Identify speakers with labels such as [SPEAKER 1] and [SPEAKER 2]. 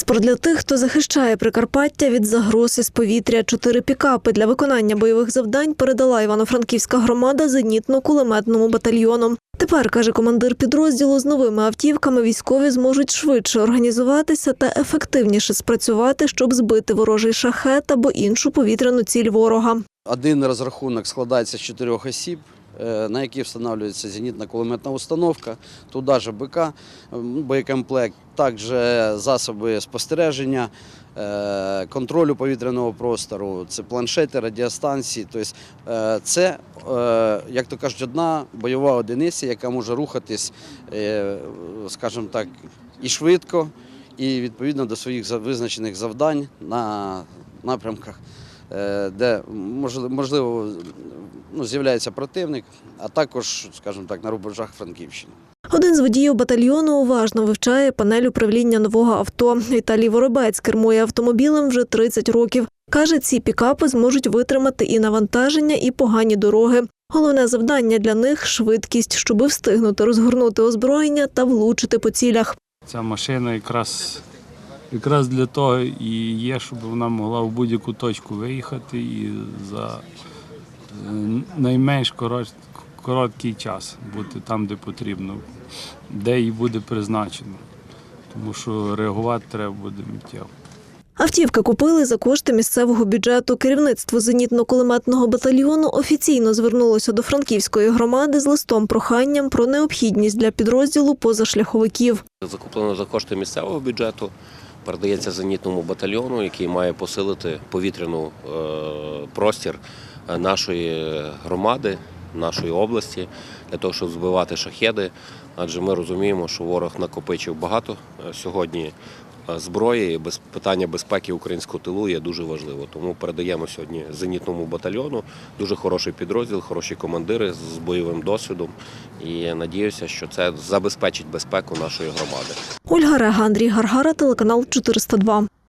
[SPEAKER 1] Транспорт для тих, хто захищає Прикарпаття від загроз із повітря. Чотири пікапи для виконання бойових завдань передала Івано-Франківська громада зенітно-кулеметному батальйону. Тепер, каже командир підрозділу, з новими автівками військові зможуть швидше організуватися та ефективніше спрацювати, щоб збити ворожий шахет або іншу повітряну ціль ворога.
[SPEAKER 2] Один розрахунок складається з чотирьох осіб, на які встановлюється зенітна кулеметна установка, туди ж БК, боєкомплект, також засоби спостереження, е, контролю повітряного простору, це планшети, радіостанції. Тобто е, це, е, як то кажуть, одна бойова одиниця, яка може рухатись, е, скажімо так, і швидко, і відповідно до своїх визначених завдань на напрямках е, де можливо ну, з'являється противник, а також, скажімо так, на рубежах Франківщини.
[SPEAKER 1] Один з водіїв батальйону уважно вивчає панель управління нового авто. Віталій Воробець кермує автомобілем вже 30 років. Каже, ці пікапи зможуть витримати і навантаження, і погані дороги. Головне завдання для них швидкість, щоби встигнути розгорнути озброєння та влучити по цілях.
[SPEAKER 3] Ця машина якраз, якраз для того і є, щоб вона могла в будь-яку точку виїхати і за найменш корот- короткий час бути там, де потрібно, де їй буде призначено. Тому що реагувати треба буде миттєво.
[SPEAKER 1] Автівки купили за кошти місцевого бюджету. Керівництво зенітно-кулеметного батальйону офіційно звернулося до франківської громади з листом проханням про необхідність для підрозділу позашляховиків.
[SPEAKER 4] Закуплено за кошти місцевого бюджету, передається зенітному батальйону, який має посилити повітряну е, простір нашої громади, нашої області, для того, щоб збивати шахеди. Адже ми розуміємо, що ворог накопичив багато е, сьогодні е, зброї. без питання безпеки українського тилу є дуже важливо. Тому передаємо сьогодні зенітному батальйону. Дуже хороший підрозділ, хороші командири з бойовим досвідом. І надіюся, що це забезпечить безпеку нашої громади.
[SPEAKER 1] Ольга Рега, Андрій Гаргара, телеканал 402.